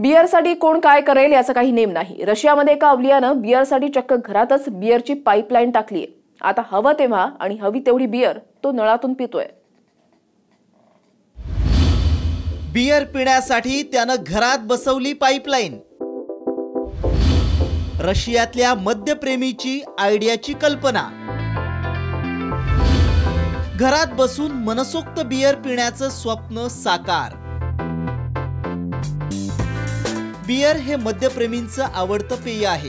बियरसाठी कोण काय करेल याचा काही नेम नाही. रशियामध्ये एका अवलियानं बियरसाठी चक्क घरातच बियरची पाईपलाईन टाकलीय. आता हवं तेव्हा आणि हवी तेवढी बियर तो नळातून पितोय. बियर पिण्यासाठी त्यानं घरात बसवली पाईपलाईन. रशियातल्या मद्यप्रेमीची आयडियाची कल्पना. घरात बसून मनसोक्त बियर पिण्याचं स्वप्न साकार. बियर हे मद्यप्रेमींचं आवडतं पेय आहे.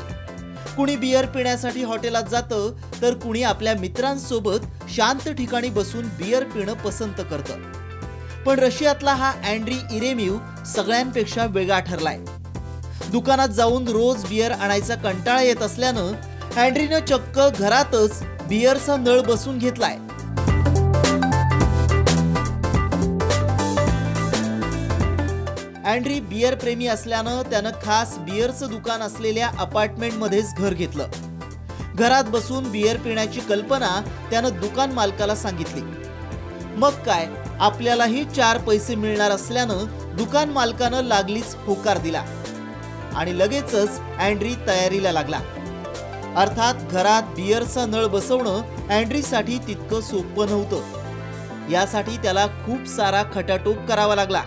कुणी बियर पिण्यासाठी हॉटेलात जातं तर कुणी आपल्या मित्रांसोबत शांत ठिकाणी बसून बियर पिणं पसंत करतं. पण रशियातला हा अँड्री इरेमिव सगळ्यांपेक्षा वेगळा ठरलाय. दुकानात जाऊन रोज बियर आणायचा कंटाळा येत असल्यानं अँड्रीनं चक्क घरातच बियरचा नळ बसून घेतलाय. अँड्री बियर प्रेमी असल्यानं त्यानं खास बियरचं दुकान असलेल्या अपार्टमेंटमध्येच घर घेतलं. घरात बसून बियर पिण्याची कल्पना त्यानं दुकान मालकाला सांगितली. मग काय? आपल्यालाही चार पैसे मिळणार असल्यानं दुकान मालकानं लागलीच होकार दिला. आणि लगेचच अँड्री तयारीला लागला. अर्थात घरात बियरचा नळ बसवणं अँड्रीसाठी तितकं सोपं नव्हतं. यासाठी त्याला खूप सारा खटाटोप करावा लागला.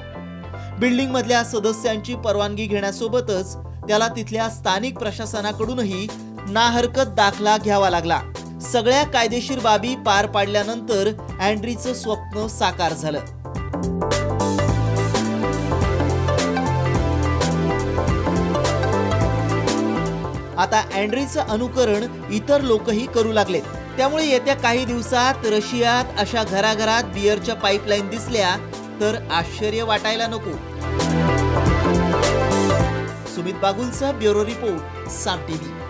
बिल्डिंग मधल्या सदस्यांची परवानगी घेण्यासोबतच त्याला तिथल्या स्थानिक प्रशासनाकडूनही नाहरकत दाखला घ्यावा लागला. सगळ्या कायदेशीर बाबी पार पाडल्यानंतर अँड्रीचं स्वप्न साकार झालं. आता अँड्रीचं अनुकरण इतर लोकही करू लागलेत. त्यामुळे येत्या काही दिवसात रशियात अशा घराघरात बियरच्या पाईपलाईन दिसल्या तर आश्चर्य वाटायला नको. सुमित बागुलचा ब्युरो रिपोर्ट साम टीव्ही.